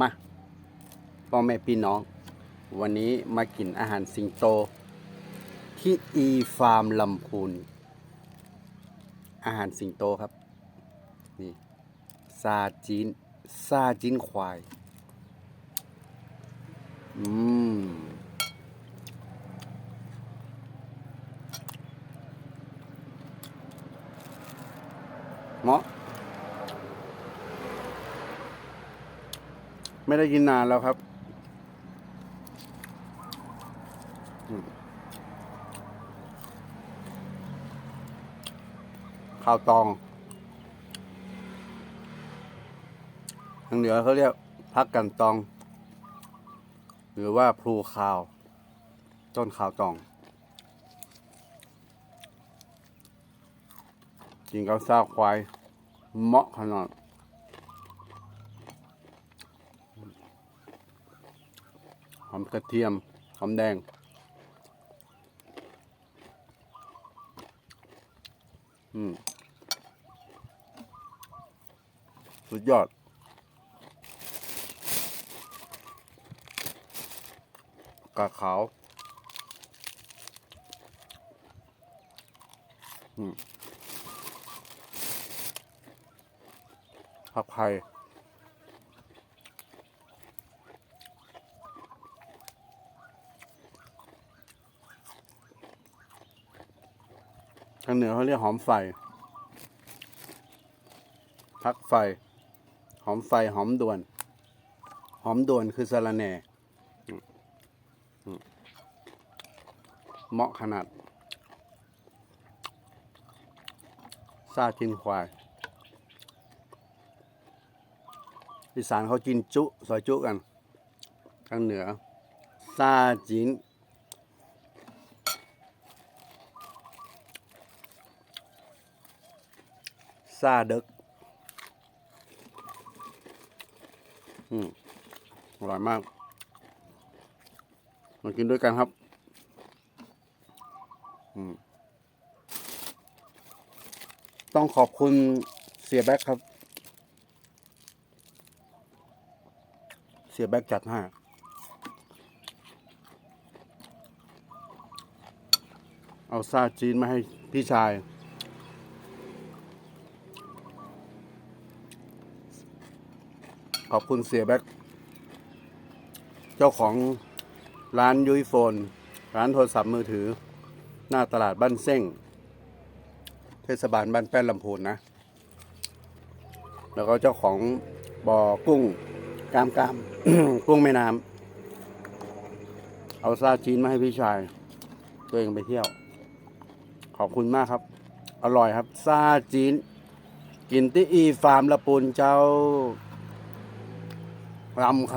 มาพ่อแม่พี่น้อง วันนี้มากินอาหารสิงโต ที่อีฟาร์มลำพูน อาหารสิงโตครับ นี่ซาจีนซาจีนควาย อืมเหมาะ ไม่ได้กินนานแล้วครับข้าวตองทางเหนือเขาเรียกพักกันตอง หรือว่าพลูข้าว ต้นข้าวตอง กินกับซาควายเหมาะขนาด อมกระเทียม หอมแดง อืม สุดยอด กาขาว อืมผักไผ่ ทางเหนือเขาเรียกหอมไฟ พักไฟ หอมไฟหอมด่วน หอมด่วนคือสะระแหน่ เหมาะขนาดซาจินควายอีสานเขากินจุ ซอยจุกัน ทางเหนือซาจิน ซาเด็กอืมอร่อยมาก มากินด้วยกันครับ อืมต้องขอบคุณเสียแบ็คครับ เสียแบ็คจัดให้เอาซาจีนมาให้พี่ชาย ขอบคุณเสียแบ็คเจ้าของร้านยุ้ยโฟน ร้านโทรศัพท์มือถือ หน้าตลาดบ้านเส้ง เทศบาลบ้านแป้นลำพูนนะ แล้วก็เจ้าของบ่อกุ้งกามกามกุ้งแม่น้ำเอาซาจีนมาให้พี่ชาย ตัวเองไปเที่ยว ขอบคุณมากครับ อร่อยครับซาจีน กินที่อีฟาร์มละปูนเจ้า ลำ